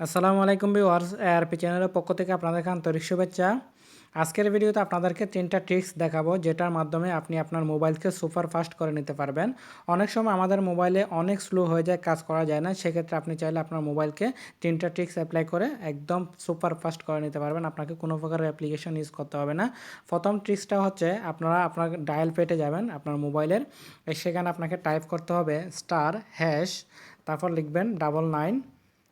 আসসালামু আলাইকুম viewers, ARP চ্যানেলের পক্ষ থেকে আপনাদেরকে আন্তরিক শুভেচ্ছা। আজকের ভিডিওতে আপনাদেরকে তিনটা ট্রিক্স দেখাবো, যেটার মাধ্যমে আপনি আপনার মোবাইলকে সুপার ফাস্ট করে নিতে পারবেন। অনেক সময় আমাদের মোবাইলে অনেক স্লো হয়ে যায়, কাজ করা যায় না, সেক্ষেত্রে আপনি চাইলে আপনার মোবাইলকে তিনটা ট্রিক্স অ্যাপ্লাই করে একদম সুপার ফাস্ট করে নিতে পারবেন। আপনাকে কোনো প্রকার অ্যাপ্লিকেশন ইউজ করতে হবে না। প্রথম ট্রিক্সটা হচ্ছে, আপনারা আপনার ডায়াল পেটে যাবেন, আপনার মোবাইলের সেখানে আপনাকে টাইপ করতে হবে স্টার হ্যাশ তারপর লিখবেন ডাবল নাইন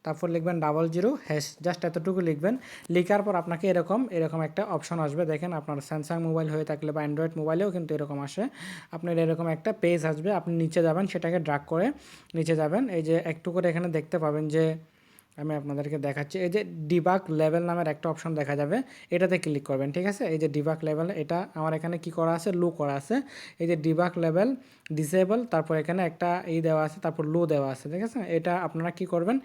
তারপর লিখবেন ডাবল জিরো হ্যাশ জাস্ট এতটুকু লিখবেন। লিখার পর আপনাকে এরকম এরকম একটা অপশন আসবে। দেখেন আপনার স্যামসাং মোবাইল হয়ে থাকলে বা অ্যান্ড্রয়েড মোবাইলেও কিন্তু এরকম আসে। আপনার এরকম একটা পেজ আসবে, আপনি নিচে যাবেন, সেটাকে ড্রাগ করে নিচে যাবেন। এই যে একটু করে এখানে দেখতে পাবেন যে আমি আপনাদেরকে দেখাচ্ছি। এই যে ডিবাক লেভেল নামের একটা অপশন দেখা যাবে। এটাতে ক্লিক করবেন, ঠিক আছে? এই যে ডিবাক লেভেল এটা আমার এখানে কি করা আছে? লো করা আছে। এই যে ডিবাক লেভেল ডিসেবল তারপর এখানে একটা এই দেওয়া আছে, তারপর লো দেওয়া আছে, ঠিক আছে? এটা আপনারা কি করবেন?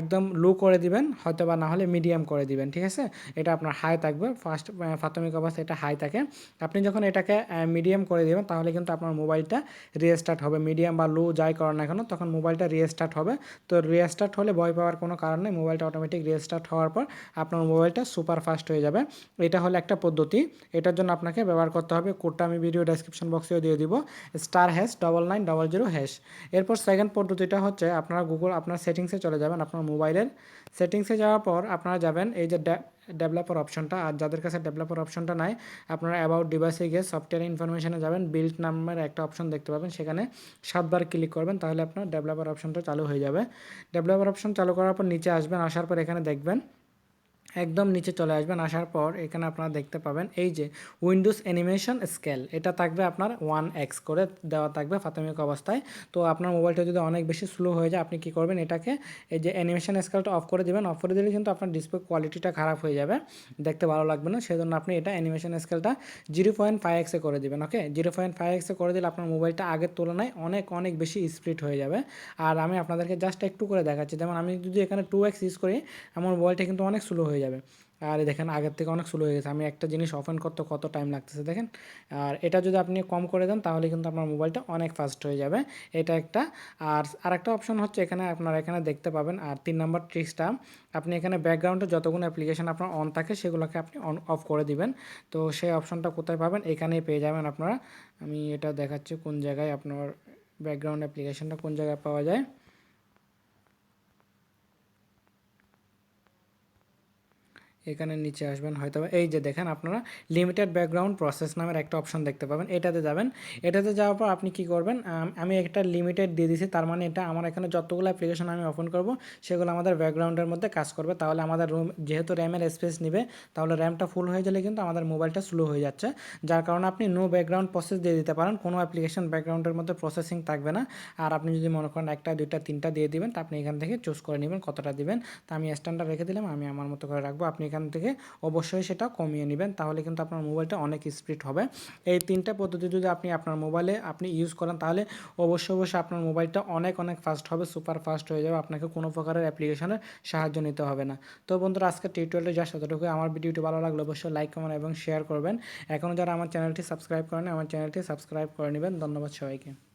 একদম লো করে দিবেন হয়তো বা না হলে মিডিয়াম করে দিবেন, ঠিক আছে? এটা আপনার হাই থাকবে। ফার্স্ট প্রাথমিক অবস্থা এটা হাই থাকে। আপনি যখন এটাকে মিডিয়াম করে দেবেন, তাহলে কিন্তু আপনার মোবাইলটা রিস্টার্ট হবে। মিডিয়াম বা লো যাই করেন না কেন, তখন মোবাইলটা রিস্টার্ট হবে। তো রিস্টার্ট হলে ভয় পাওয়ার কোনো কারণ নেই, মোবাইলটা অটোমেটিক রিস্টার্ট হওয়ার পর আপনার মোবাইলটা সুপার ফাস্ট হয়ে যাবে। এটা হলো একটা পদ্ধতি। এটার জন্য আপনাকে ব্যবহার করতে হবে, কোডটা আমি ভিডিও ডেসক্রিপশন বক্সেও দিয়ে দিব star hash double nine double zero hash এরপর সেকেন্ড পদ্ধতিটা হচ্ছে আপনারা গুগল আপনার সেটিংসে চলে যাবেন, আপনার মোবাইলের। সেটিংসে যাওয়ার পর আপনারা যাবেন, এই যে ডেভেলপার অপশনটা আর যাদের কাছে ডেভেলপার অপশনটা নাই, আপনারা অ্যাবাউট ডিভাইসে গিয়ে সফটওয়্যার ইনফরমেশনে যাবেন। বিল্ড নাম্বার একটা অপশন দেখতে পাবেন। সেখানে সাতবার ক্লিক করবেন, তাহলে আপনার ডেভেলপার অপশনটা চালু হয়ে যাবে। ডেভেলপার অপশন চালু করার পর নিচে আসবেন, আসার পর এখানে দেখবেন একদম নিচে চলে আসবেন, আসার পর এখানে আপনারা দেখতে পাবেন এই যে উইন্ডোজ অ্যানিমেশন স্কেল এটা থাকবে আপনার ওয়ান এক্স করে দেওয়া থাকবে প্রাথমিক অবস্থায়। তো আপনার মোবাইলটা যদি অনেক বেশি স্লো হয়ে যায়, আপনি কী করবেন এটাকে, এই যে অ্যানিমেশন স্কেলটা অফ করে দেবেন অফ করে দিলে কিন্তু আপনার ডিসপ্লে কোয়ালিটিটা খারাপ হয়ে যাবে, দেখতে ভালো লাগবে না, সেজন্য আপনি এটা অ্যানিমেশন স্কেলটা জিরো পয়েন্ট ফাইভ এক্সে করে দেবেন ওকে জিরো পয়েন্ট ফাইভ এক্সে করে দিলে আপনার মোবাইলটা আগের তুলনায় অনেক অনেক বেশি স্পিড হয়ে যাবে। আর আমি আপনাদেরকে জাস্ট একটু করে দেখাচ্ছি, যেমন আমি যদি এখানে টু এক্স ইউজ করি, আমার মোবাইলটা কিন্তু অনেক স্লো হয়ে যাবে। আর দেখেন, আগের থেকে অনেক স্লো হয়ে গেছে। আমি একটা জিনিস ওপেন করতে কত টাইম লাগতেছে, দেখেন? আর এটা যদি আপনি কম করে দেন, তাহলে কিন্তু আপনার মোবাইলটা অনেক ফাস্ট হয়ে যাবে। এটা একটা। আর আরেকটা অপশন হচ্ছে এখানে, আপনারা এখানে দেখতে পাবেন। আর তিন নম্বর ট্রিক্সটা আপনি এখানে ব্যাকগ্রাউন্ডে যতগুলো অ্যাপ্লিকেশন আপনার অন থাকে, সেগুলোকে আপনি অন অফ করে দিবেন। তো সেই অপশনটা কোথায় পাবেন? এখানেই পেয়ে যাবেন আপনারা। আমি এটা দেখাচ্ছি কোন জায়গায় আপনার ব্যাকগ্রাউন্ড অ্যাপ্লিকেশনটা কোন জায়গায় পাওয়া যায়। এখানে নিচে আসবেন, হয়তো এই যে দেখেন আপনারা লিমিটেড ব্যাকগ্রাউন্ড প্রসেস নামের একটা অপশন দেখতে পাবেন, এটাতে যাবেন। এটাতে যাওয়ার পর আপনি কি করবেন, আমি একটা লিমিটেড দিয়ে দিছি, তার মানে এটা আমার এখানে যতগুলো অ্যাপ্লিকেশন আমি ওপেন করব, সেগুলো আমাদের ব্যাকগ্রাউন্ডের মধ্যে কাজ করবে। তাহলে আমাদের রুম যেহেতু র্যামের স্পেস নেবে, তাহলে র্যামটা ফুল হয়ে গেলে কিন্তু আমাদের মোবাইলটা স্লো হয়ে যাচ্ছে। যার কারণে আপনি নো ব্যাকগ্রাউন্ড প্রসেস দিয়ে দিতে পারেন, কোনো অ্যাপ্লিকেশন ব্যাকগ্রাউন্ডের মধ্যে প্রসেসিং থাকবে না। আর আপনি যদি মনে করেন একটা, দুইটা, তিনটা দিয়ে দিবেন, তা আপনি এখান থেকে চুজ করে নেবেন কতটা দিবেন। তা আমি স্ট্যান্ডার্ড রেখে দিলাম, আমি আমার মতো করে রাখব, আপনি এখান থেকে অবশ্যই সেটা কমিয়ে নেবেন, তাহলে কিন্তু আপনার মোবাইলটা অনেক স্পিড হবে। এই তিনটা পদ্ধতি যদি আপনি আপনার মোবাইলে আপনি ইউজ করেন, তাহলে অবশ্যই অবশ্যই আপনার মোবাইলটা অনেক অনেক ফাস্ট হবে সুপার ফাস্ট হয়ে যাবে, আপনাকে কোনো প্রকারের অ্যাপ্লিকেশনের সাহায্য নিতে হবে না। তো বন্ধুরা আজকে টিউটোরিয়ালে যা ততটুকু আমার ভিডিওটি ভালো লাগলে অবশ্যই লাইক কমেন্ট এবং শেয়ার করবেন। এখনও যারা আমার চ্যানেলটি সাবস্ক্রাইব করেন আমার চ্যানেলটি সাবস্ক্রাইব করে নেবেন। ধন্যবাদ সবাইকে।